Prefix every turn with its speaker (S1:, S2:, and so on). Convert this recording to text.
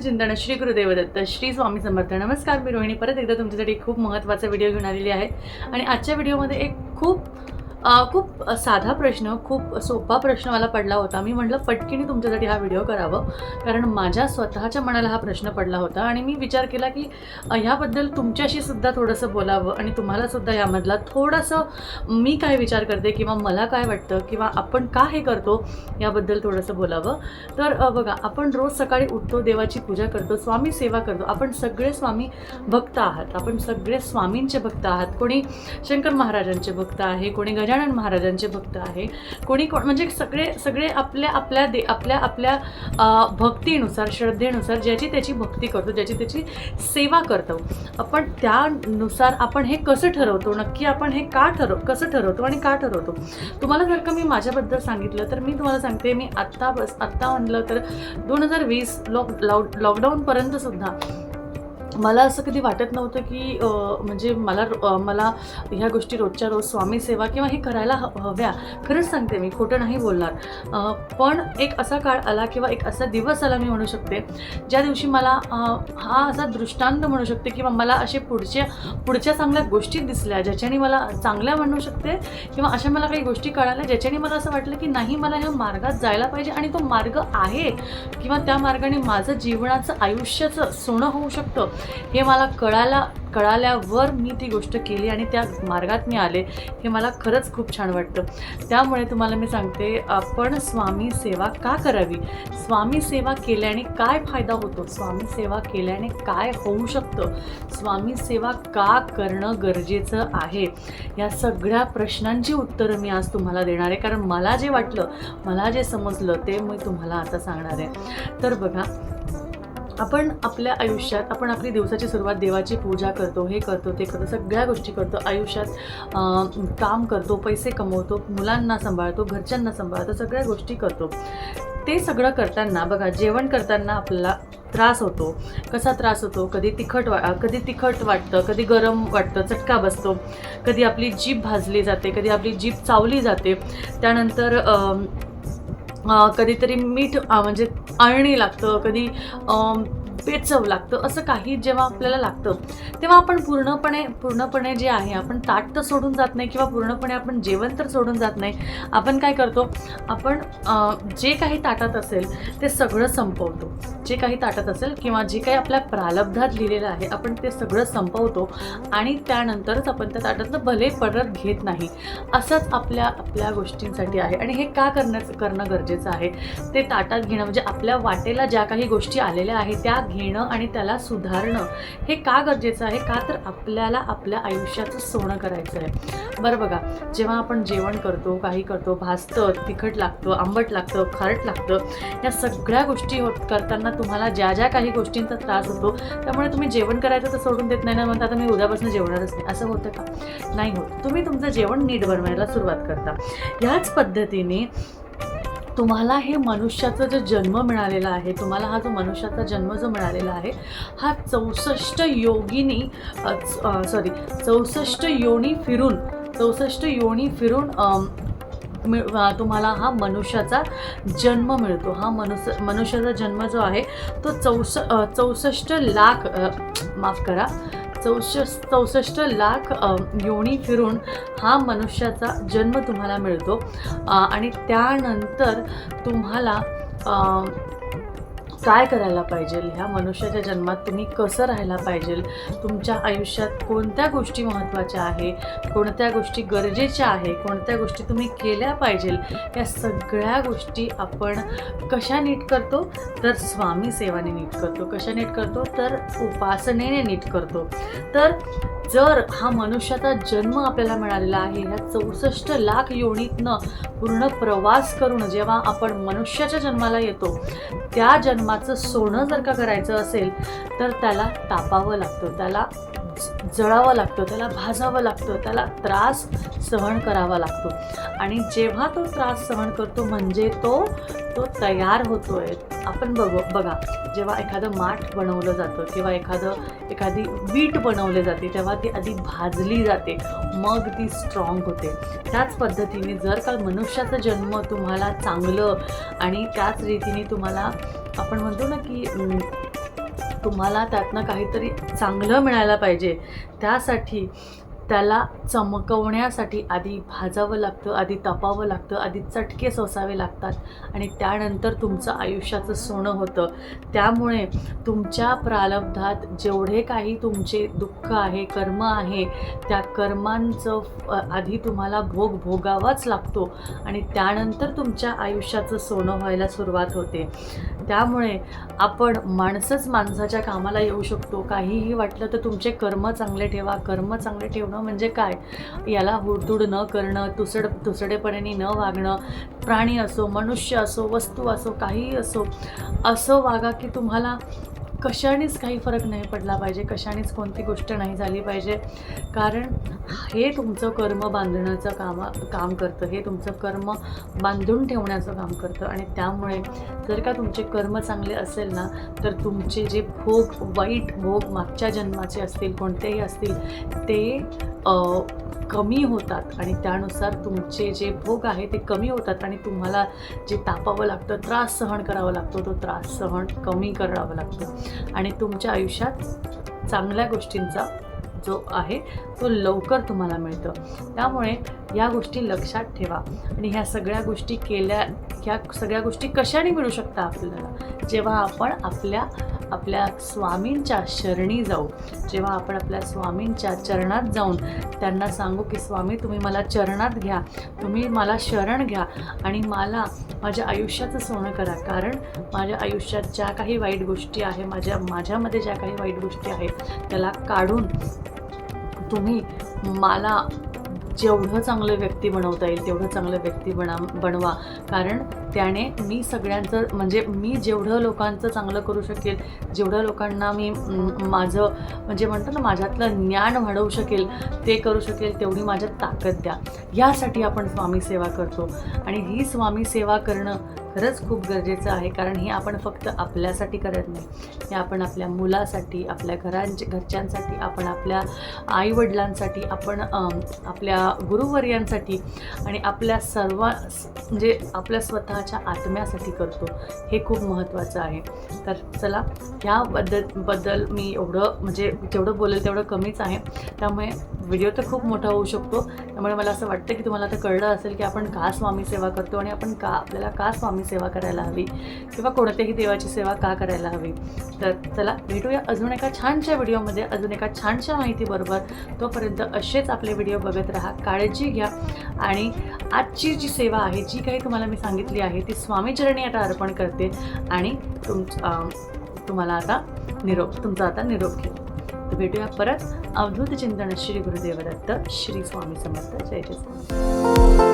S1: चिंतन श्री गुरुदेवदत्त श्री स्वामी समर्थ. नमस्कार मी रोहिणी. परत एकदा तुमच्यासाठी खूप महत्त्वाचा व्हिडिओ घेऊन आलेली आहे. आणि आजच्या व्हिडिओमध्ये एक खूप खूप साधा प्रश्न खूप सोपा प्रश्न मला पडला होता. मी म्हटलं पटकीने तुमच्यासाठी हा व्हिडिओ करावं. कारण माझ्या स्वतःच्या मनाला हा प्रश्न पडला होता आणि मी विचार केला की ह्याबद्दल तुमच्याशी सुद्धा थोडंसं बोलावं आणि तुम्हाला सुद्धा यामधला थोडंसं मी काय विचार करते किंवा मला काय वाटतं किंवा आपण का हे करतो याबद्दल थोडंसं बोलावं. तर बघा आपण रोज सकाळी उठतो देवाची पूजा करतो स्वामी सेवा करतो. आपण सगळे स्वामी भक्त आहात. आपण सगळे स्वामींचे भक्त आहात. कोणी शंकर महाराजांचे भक्त आहे कोणी गजानन महाराजांचे भक्त आहे. कोणी कोण म्हणजे सगळे सगळे आपल्या आपल्या दे आपल्या आपल्या भक्तीनुसार श्रद्धेनुसार ज्याची त्याची भक्ती करतो ज्याची त्याची सेवा करतो. आपण त्यानुसार आपण हे कसं ठरवतो नक्की आपण हे का ठरव कसं ठरवतो आणि का ठरवतो? तुम्हाला जर का मी माझ्याबद्दल सांगितलं तर मी तुम्हाला सांगते मी आत्ता बस आत्ता म्हणलं तर दोन हजार वीस लॉक लॉक लॉकडाऊनपर्यंतसुद्धा मला असं कधी वाटत नव्हतं की म्हणजे मला मला ह्या गोष्टी रोजच्या रोज स्वामी सेवा किंवा हे करायला हव्या. खरंच सांगते मी खोटं नाही बोलणार. पण एक असा काळ आला किंवा एक असा दिवस आला मी म्हणू शकते ज्या दिवशी मला हा असा दृष्टांत म्हणू शकते किंवा मला असे पुढच्या पुढच्या चांगल्या गोष्टी दिसल्या ज्याच्याने मला चांगल्या म्हणू शकते किंवा अशा मला काही गोष्टी कळाल्या ज्याच्याने मला असं वाटलं की नाही मला ह्या मार्गात जायला पाहिजे आणि तो मार्ग आहे किंवा त्या मार्गाने माझं जीवनाचं आयुष्याचं सोनं होऊ शकतं. हे मला कळायला कळाल्यावर मी ती गोष्ट केली आणि त्या मार्गात मी आले. हे मला खरंच खूप छान वाटतं त्यामुळे तुम्हाला मी सांगते आपण स्वामी सेवा का करावी? स्वामी सेवा केल्याने काय फायदा होतो? स्वामी सेवा केल्याने काय होऊ शकतं? स्वामी सेवा का करणं गरजेचं आहे? या सगळ्या प्रश्नांची उत्तरं मी आज तुम्हाला देणार आहे. कारण मला जे वाटलं मला जे समजलं ते मी तुम्हाला आता सांगणार आहे. तर बघा आपण आपल्या आयुष्यात आपण आपली दिवसाची सुरुवात देवाची पूजा करतो हे करतो ते करतो सगळ्या गोष्टी करतो आयुष्यात काम करतो पैसे कमवतो मुलांना सांभाळतो घरच्यांना सांभाळतो सगळ्या गोष्टी करतो. ते सगळं करताना बघा जेवण करताना आपल्याला त्रास होतो. कसा त्रास होतो? कधी तिखट वा कधी तिखट वाटतं कधी गरम वाटतं चटका बसतो. कधी आपली जीभ भाजली जाते कधी आपली जीभ चावली जाते. त्यानंतर कधीतरी मीठ म्हणजे अळणी लागतं कधी पेचव लागतं असं काही जेव्हा आपल्याला लागतं तेव्हा आपण पूर्णपणे पूर्णपणे जे आहे आपण ताट तर सोडून जात नाही किंवा पूर्णपणे आपण जेवण तर सोडून जात नाही आपण काय करतो? आपण जे काही ताटात असेल ते सगळं संपवतो. जे काही ताटात असेल किंवा जे काही आपल्या प्रालब्धात लिहिलेलं आहे आपण ते सगळं संपवतो आणि त्यानंतरच आपण त्या ताटातलं भले परत घेत नाही असंच आपल्या आपल्या गोष्टींसाठी आहे. आणि हे का करण्याचं करणं गरजेचं आहे? ते ताटात घेणं म्हणजे आपल्या वाटेला ज्या काही गोष्टी आलेल्या आहेत त्या घेणं आणि त्याला सुधारणं हे का गरजेचं आहे? का तर आपल्याला आपल्या आयुष्याचं सोनं करायचं आहे बरं बघा जेव्हा आपण जेवण करतो काही करतो भाजतं तिखट लागतं आंबट लागतं खारट लागतं या सगळ्या गोष्टी होत करताना तुम्हाला ज्या ज्या काही गोष्टींचा त्रास होतो त्यामुळे तुम्ही जेवण करायचं तर सोडून देत नाही ना म्हणता आता मी उद्यापासून जेवणारच नाही. असं होतं का? नाही होत. तुम्ही तुमचं जेवण नीट बनवायला सुरुवात करता. ह्याच पद्धतीने तुम्हाला हे मनुष्याचा जो जन्म मिळालेला आहे तुम्हाला हा जो मनुष्याचा जन्म जो मिळालेला आहे हा चौसष्ट योगिनी सॉरी चौसष्ट योनी फिरून चौसष्ट योनी फिरून मिळ तुम्हाला हा मनुष्याचा जन्म मिळतो. हा मनुष्य मनुष्याचा जन्म जो आहे तो चौस चौसष्ट लाख माफ करा चौसष्ट चौसष्ट लाख योनी फिरून हा मनुष्याचा जन्म तुम्हाला मिळतो. आणि त्यानंतर तुम्हाला काय करायला पाहिजे? ह्या मनुष्याच्या जन्मात तुम्ही कसं राहायला पाहिजे? तुमच्या आयुष्यात कोणत्या गोष्टी महत्त्वाच्या आहे? कोणत्या गोष्टी गरजेच्या आहे? कोणत्या गोष्टी तुम्ही केल्या पाहिजे? या सगळ्या गोष्टी आपण कशा नीट करतो? तर स्वामी सेवाने नीट करतो. कशा नीट करतो? तर उपासनेने नीट करतो. तर जर हा मनुष्याचा जन्म आपल्याला मिळालेला आहे ह्या चौसष्ट लाख योनीतनं पूर्ण प्रवास करून जेव्हा आपण मनुष्याच्या जन्माला येतो त्या जन्म जन्माचं सोनं जर का करायचं असेल तर त्याला तापावं लागतं. त्याला जळावं लागतं त्याला भाजावं लागतं त्याला त्रास सहन करावा लागतो. आणि जेव्हा तो त्रास सहन करतो म्हणजे तो तो तयार होतोय. आपण बघ बघा जेव्हा एखादं माठ बनवलं जातं किंवा एखादं एखादी वीट बनवली जाते तेव्हा ती आधी भाजली जाते मग ती स्ट्रॉंग होते. त्याच पद्धतीने जर का मनुष्याचा जन्म तुम्हाला चांगलं आणि त्याच रीतीने तुम्हाला आपण म्हणतो ना की तुम्हाला त्यातनं काहीतरी चांगलं मिळायला पाहिजे. त्यासाठी त्याला चमकवण्यासाठी आधी भाजावं लागतं आधी तपावं लागतं आधी चटके सोसावे लागतात आणि त्यानंतर तुमचं आयुष्याचं सोनं होतं. त्यामुळे तुमच्या प्रारब्धात जेवढे काही तुमचे दुःख आहे कर्म आहे त्या कर्मांचं आधी तुम्हाला भोग भोगावाच लागतो आणि त्यानंतर तुमच्या आयुष्याचं सोनं व्हायला सुरुवात होते. त्यामुळे आपण माणसंच माणसाच्या कामाला येऊ शकतो. काहीही वाटलं तर तुमचे कर्म चांगले ठेवा कर्म चांगले ठेवणं म्हणजे काय? याला हुडतुड न करणं तुसड तुसडेपणाने न वागणं प्राणी असो मनुष्य असो वस्तू असो काहीही असो असं वागा की तुम्हाला कशानेच काही फरक नाही पडला पाहिजे कशानेच कोणती गोष्ट नाही झाली पाहिजे. कारण हे तुमचं कर्म बांधण्याचं कामा काम करतं. हे तुमचं कर्म बांधून ठेवण्याचं काम करतं. आणि त्यामुळे जर का तुमचे कर्म चांगले असेल ना तर तुमचे जे भोग वाईट भोग मागच्या जन्माचे असतील कोणतेही असतील ते कमी होतात आणि त्यानुसार तुमचे जे भोग आहे ते कमी होतात आणि तुम्हाला जे तापावं लागतं त्रास सहन करावा लागतो तो त्रास सहन कमी करावा लागतो. आणि तुमच्या आयुष्यात चांगल्या गोष्टींचा जो आहे तो लवकर तुम्हाला मिळतं. त्यामुळे या गोष्टी लक्षात ठेवा आणि ह्या सगळ्या गोष्टी केल्या ह्या सगळ्या गोष्टी कशाने मिळू शकता आपल्याला? जेव्हा आपण आपल्या आपल्या स्वामींच्या शरणी जाऊ. जेव्हा आपण आपल्या स्वामींच्या चरणात जाऊन त्यांना सांगू की स्वामी तुम्ही मला चरणात घ्या. तुम्ही मला शरण घ्या आणि मला माझ्या आयुष्याचं सोनं करा. कारण माझ्या आयुष्यात ज्या काही वाईट गोष्टी आहे माझ्या माझ्यामध्ये ज्या काही वाईट गोष्टी आहेत त्याला काढून तुम्ही मला जेवढं चांगलं व्यक्ती बनवता येईल तेवढं चांगलं व्यक्ती बना बनवा. कारण त्याने मी सगळ्यांचं म्हणजे मी जेवढं लोकांचं चांगलं करू शकेल जेवढं लोकांना मी माझं म्हणजे म्हणतो ना माझ्यातलं ज्ञान वाढवू शकेल ते करू शकेल तेवढी माझ्यात ताकद द्या. यासाठी आपण स्वामी सेवा करतो. आणि ही स्वामी सेवा करणं खरंच खूप गरजेचं आहे कारण हे आपण फक्त आपल्यासाठी करत नाही. हे आपण आपल्या मुलासाठी आपल्या घरांचे घरच्यांसाठी आपण आपल्या आईवडिलांसाठी आपण आपल्या गुरुवर्यांसाठी आणि आपल्या सर्व म्हणजे आपल्या स्वतः स्वतःच्या आत्म्यासाठी करतो हे खूप महत्त्वाचं आहे. तर चला ह्याबद्दल बद्दल मी एवढं म्हणजे जेवढं बोलेल तेवढं कमीच आहे. त्यामुळे व्हिडिओ तर खूप मोठा होऊ शकतो. त्यामुळे मला असं वाटतं की तुम्हाला आता कळलं असेल की आपण का स्वामी सेवा करतो आणि आपण का आपल्याला का स्वामी सेवा करायला हवी? किंवा कोणत्याही देवाची सेवा का करायला हवी? तर चला भेटूया अजून एका छानशा व्हिडिओमध्ये अजून एका छानशा माहितीबरोबर तोपर्यंत असेच आपले व्हिडिओ बघत राहा काळजी घ्या. आणि आजची जी सेवा आहे जी काही तुम्हाला मी सांगितली आहे ती स्वामीचरणी आता अर्पण करते. आणि तुम तुम्हाला आता निरोप तुमचा आता निरोप घेऊ भेटूया परत. अवधूत चिंतन श्री गुरुदेव दत्त श्री स्वामी समर्थ. जय जय स्वामी.